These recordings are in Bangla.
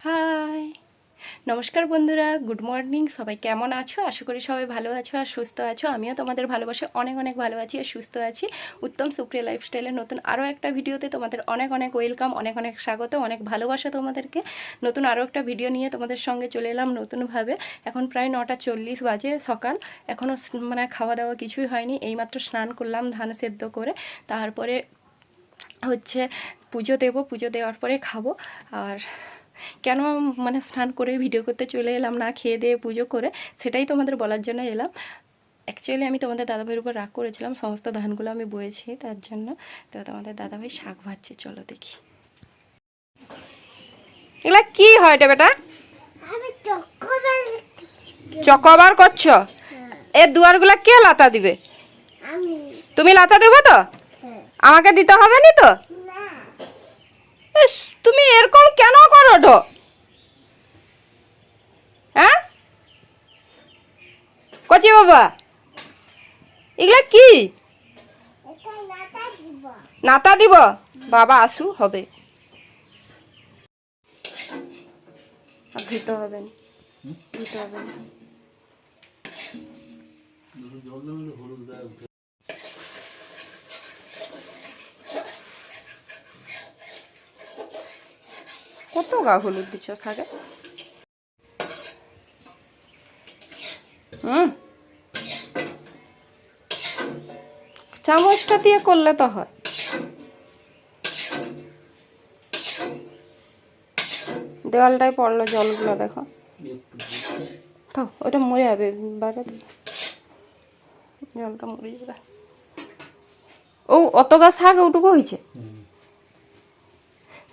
হাই। নমস্কার বন্ধুরা, গুড মর্নিং। সবাই কেমন আছো? আশা করি সবাই ভালো আছো আর সুস্থ আছো। আমিও তোমাদের ভালোবাসে অনেক অনেক ভালো আছি আর সুস্থ আছি। উত্তম সুপ্রিয়া লাইফস্টাইলের নতুন আরও একটা ভিডিওতে তোমাদের অনেক অনেক ওয়েলকাম অনেক অনেক স্বাগত, অনেক ভালোবাসা তোমাদেরকে। নতুন আরও একটা ভিডিও নিয়ে তোমাদের সঙ্গে চলে এলাম নতুনভাবে। এখন প্রায় নটা চল্লিশ বাজে সকাল। এখনও মানে খাওয়া দাওয়া কিছুই হয়নি। এইমাত্র স্নান করলাম ধান সেদ্ধ করে। তারপরে হচ্ছে পুজো দেবো। পুজো দেওয়ার পরে খাব। আর কেন মানে স্নান করে ভিডিও করতে চলে এলাম না খেয়ে দিয়ে পুজো করে সেটাই তোমাদের বলার জন্য এলাম। অ্যাকচুয়ালি আমি তোমাদের দাদাভাইয়ের উপর রাগ করেছিলাম সমস্ত ধানগুলো আমি বয়েছি তার জন্য। তো তোমাদের দাদাভাই শাক ভাজছে চলো দেখি। এগুলা কি হয় এটা বেটা? চকবার করছ। এ দুয়ারগুলা কে লাতা দিবে? তুমি লাতা দেবো তো? হ্যাঁ। আমাকে দিতে হবে নি তো? তুমি এরকম কেন করো তো হ্যাঁ? কচি বাবা, এগুলা কি? নাতা দিব? বাবা আসু, হবে। হবে গা হলুদ দিচ্ছ, থাকে। চামচটা দিয়ে করলে তো হয়। দেওয়ালটায় পড়ল জলগুলো, দেখো। তো ওটা মরে যাবে বাইরে জলটা মরে যাবে। ও, অত গাছ শাক ওটুকু হয়েছে?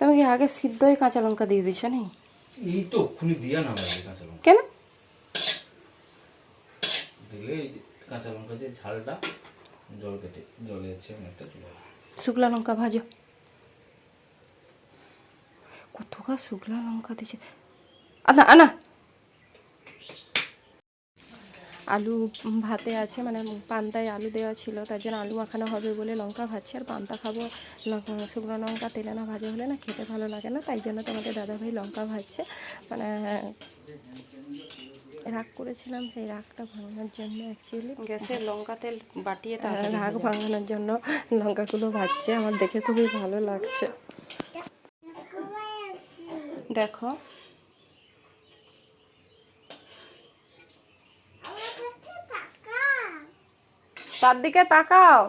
তুমি কি আগে সিদ্ধই কাঁচা লঙ্কা দিয়ে দিছো নি? এই তো খুনি দিয়া না কাঁচা লঙ্কা। কেন? দিলে কাঁচা লঙ্কা যে ঝালটা জল কেটে জলে যাচ্ছে অনেকটা চলে শুকলা লঙ্কা ভাজো। কতগা শুকলা লঙ্কা দিছে আনা আনা আলু ভাতে আছে মানে পান্তায় আলু দেওয়া ছিল তার জন্য আলু মাখানো হবে বলে লঙ্কা ভাজছে। আর পান্তা খাব লঙ্কা শুকনো লঙ্কা তেলে না ভাজা হলে না খেতে ভালো লাগে না তাই জন্য তোমাদের দাদাভাই লঙ্কা ভাজছে। মানে রাগ করেছিলাম সেই রাগটা ভাঙানোর জন্য অ্যাকচুয়ালি গ্যাসে লঙ্কা তেল বাটিয়ে তার রাগ ভাঙানোর জন্য লঙ্কাগুলো ভাজছে আমার দেখে খুবই ভালো লাগছে। দেখো তার দিকে তাকাও।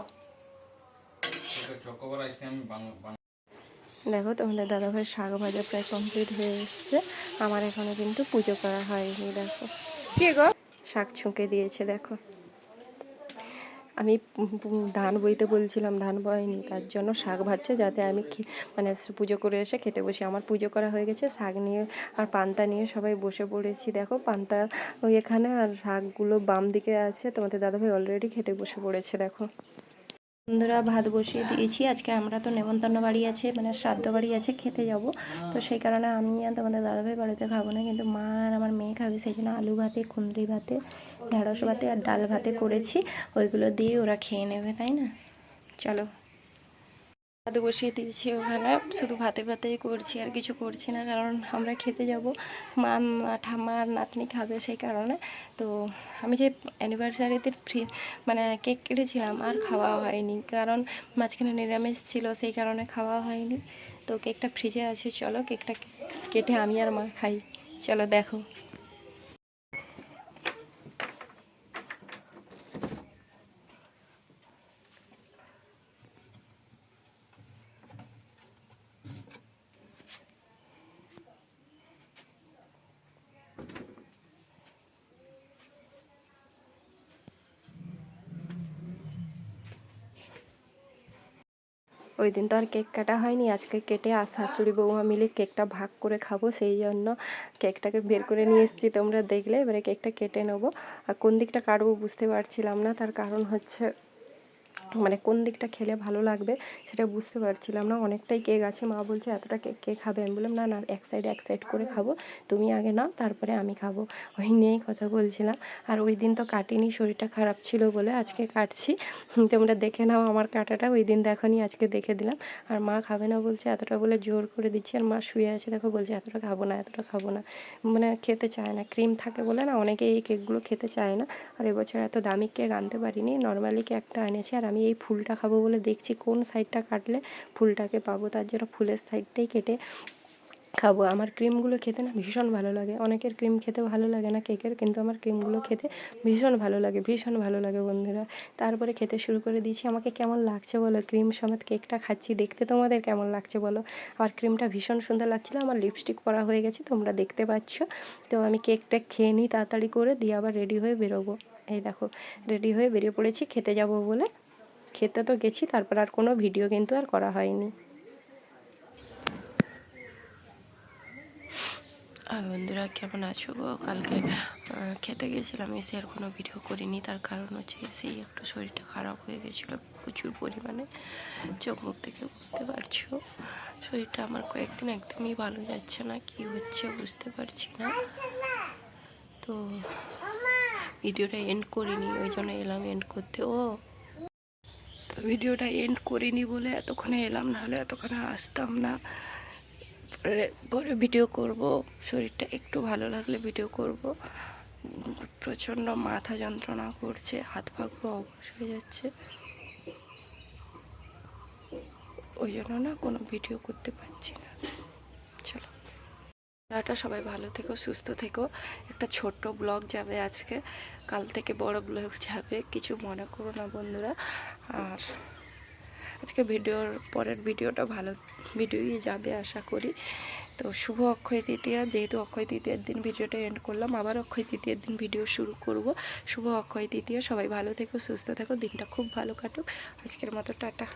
দেখো তোমাদের দাদা ভাই শাক ভাজা প্রায় কমপ্লিট হয়ে এসছে। আমার এখনও কিন্তু পুজো করা হয়নি দেখো। কি গো? শাক ছুঁকে দিয়েছে দেখো। আমি ধান বইতে বলছিলাম, ধান বয়নি, তার জন্য শাক ভাজছে যাতে আমি মানে পুজো করে এসে খেতে বসি। আমার পুজো করা হয়ে গেছে, শাক নিয়ে আর পান্তা নিয়ে সবাই বসে পড়েছি। দেখো পান্তা ওই এখানে আর শাকগুলো বাম দিকে আছে, তোমাদের দাদাভাই অলরেডি খেতে বসে পড়েছে, দেখো। বন্ধুরা ভাত বসিয়ে দিয়েছি। আজকে আমরা তো নেমন্তন্ন বাড়ি আছে মানে শ্রাদ্ধ বাড়ি আছে খেতে যাব। তো সেই কারণে আমি আর তোমাদের দাদাভাই বাড়িতে খাব না কিন্তু মা আর আমার মেয়ে খাবে সেই জন্য আলু ভাতে কুন্দ্রি ভাতে ঢেঁড়স ভাতে আর ডাল ভাতে করেছি। ওইগুলো দিয়ে ওরা খেয়ে নেবে তাই না? চলো। ভাত বসিয়ে দিয়েছি ওখানে। শুধু ভাতে ভাতেই করছি, আর কিছু করছি না, কারণ আমরা খেতে যাব। মা ঠাম্মা আর নাতনি খাবে সেই কারণে। তো আমি যে অ্যানিভার্সারিতে ফ্রি মানে কেক কেটেছিলাম, আর খাওয়া হয়নি। কারণ মাঝখানে নিরামিষ ছিল, সেই কারণে খাওয়া হয়নি। তো কেকটা ফ্রিজে আছে, চলো কেকটা কেটে আমি আর মা খাই। চলো দেখো। ওই দিন তো আর কেক কাটা হয়নি, আজকে কেটে আর শাশুড়ি বৌমা মিলে কেকটা ভাগ করে খাব, সেই জন্য কেকটাকে বের করে নিয়ে এসেছি। তোমরা দেখলে এবারে কেকটা কেটে নেব। আর কোন দিকটা কাটবো বুঝতে পারছিলাম না, তার কারণ হচ্ছে মানে কোন দিকটা খেলে ভালো লাগবে সেটা বুঝতে পারছিলাম না। অনেকটাই কেক আছে, মা বলছে, এতটা কেক কে খাবে? আমি বললাম, না না, এক সাইড এক সাইড করে খাব। তুমি আগে নাও, তারপরে আমি খাব। ওই নিয়েই কথা বলছিলাম। আর ওই দিন তো কাটিনি, শরীরটা খারাপ ছিল বলে আজকে কাটছি। তোমরা দেখে নাও আমার কাটাটা, ওই দিন দেখোনি আজকে দেখে দিলাম। আর মা খাবে না বলছে, এতটা বলে জোর করে দিচ্ছি। আর মা শুয়ে আছে, দেখো, বলছে, এতটা খাব না, এতটা খাব না। মানে খেতে চায় না, ক্রিম থাকে বলে না অনেকে এই কেকগুলো খেতে চায় না। আর এবছর এত দামি কেক আনতে পারিনি নর্মালি কেকটা এনেছি আর আমি এই ফুলটা খাব বলে দেখছি কোন সাইডটা কাটলে ফুলটাকে পাবো, তার জন্য ফুলের সাইডটাই কেটে খাব। আমার ক্রিমগুলো খেতে না ভীষণ ভালো লাগে। অনেকের ক্রিম খেতে ভালো লাগে না কেকের, কিন্তু আমার ক্রিমগুলো খেতে ভীষণ ভালো লাগে, ভীষণ ভালো লাগে বন্ধুরা। তারপরে খেতে শুরু করে দিয়েছি। আমাকে কেমন লাগছে বলো? ক্রিম সমেত কেকটা খাচ্ছি, দেখতে তোমাদের কেমন লাগছে বলো? আর ক্রিমটা ভীষণ সুন্দর লাগছিল, আমার লিপস্টিক পরা হয়ে গেছে, তোমরা দেখতে পাচ্ছ। তো আমি কেকটা খেয়ে নিই, তাড়াতাড়ি করে, দিয়ে আবার রেডি হয়ে বেরোবো। এই দেখো, রেডি হয়ে বেরিয়ে পড়েছি, খেতে যাব বলে। খেতে তো গেছি, তারপর আর কোনো ভিডিও কিন্তু আর করা হয়নি। বন্ধুরা, কেমন আছো গো? কালকে খেতে গেছিলাম, এসে আর কোনো ভিডিও করিনি। তার কারণ হচ্ছে এসেই একটু শরীরটা খারাপ হয়ে গেছিল প্রচুর পরিমাণে। চোখ মুখ থেকে বুঝতে পারছ? শরীরটা আমার কয়েকদিন একদমই ভালো যাচ্ছে না, কি হচ্ছে বুঝতে পারছি না। তো ভিডিওটা এন্ড করিনি, ওই জন্য এলাম এন্ড করতে। ও ভিডিওটা এন্ড করিনি বলে এতক্ষণে এলাম, নাহলে এতক্ষণে আসতাম না। পরে পরে ভিডিও করব, শরীরটা একটু ভালো লাগলে ভিডিও করব। প্রচণ্ড মাথা যন্ত্রণা করছে, হাত পাগুলো অবশ হয়ে যাচ্ছে। ওই জন্য না কোনো ভিডিও করতে পারছি না। টাটা, সবাই ভালো থেকো, সুস্থ থেকো। একটা ছোট্ট ব্লগ যাবে আজকে। কাল থেকে বড় ব্লগ যাবে, কিছু মনে করো না বন্ধুরা। আর আজকে ভিডিওর পরের ভিডিওটা ভালো ভিডিওই যাবে আশা করি। তো শুভ অক্ষয় তৃতীয়া, যেহেতু অক্ষয় তৃতীয়ার দিন ভিডিওটা এন্ড করলাম, আবার অক্ষয় তৃতীয়ার দিন ভিডিও শুরু করব। শুভ অক্ষয় তৃতীয়া, সবাই ভালো থেকো, সুস্থ থেকো, দিনটা খুব ভালো কাটুক। আজকের মতো টাটা।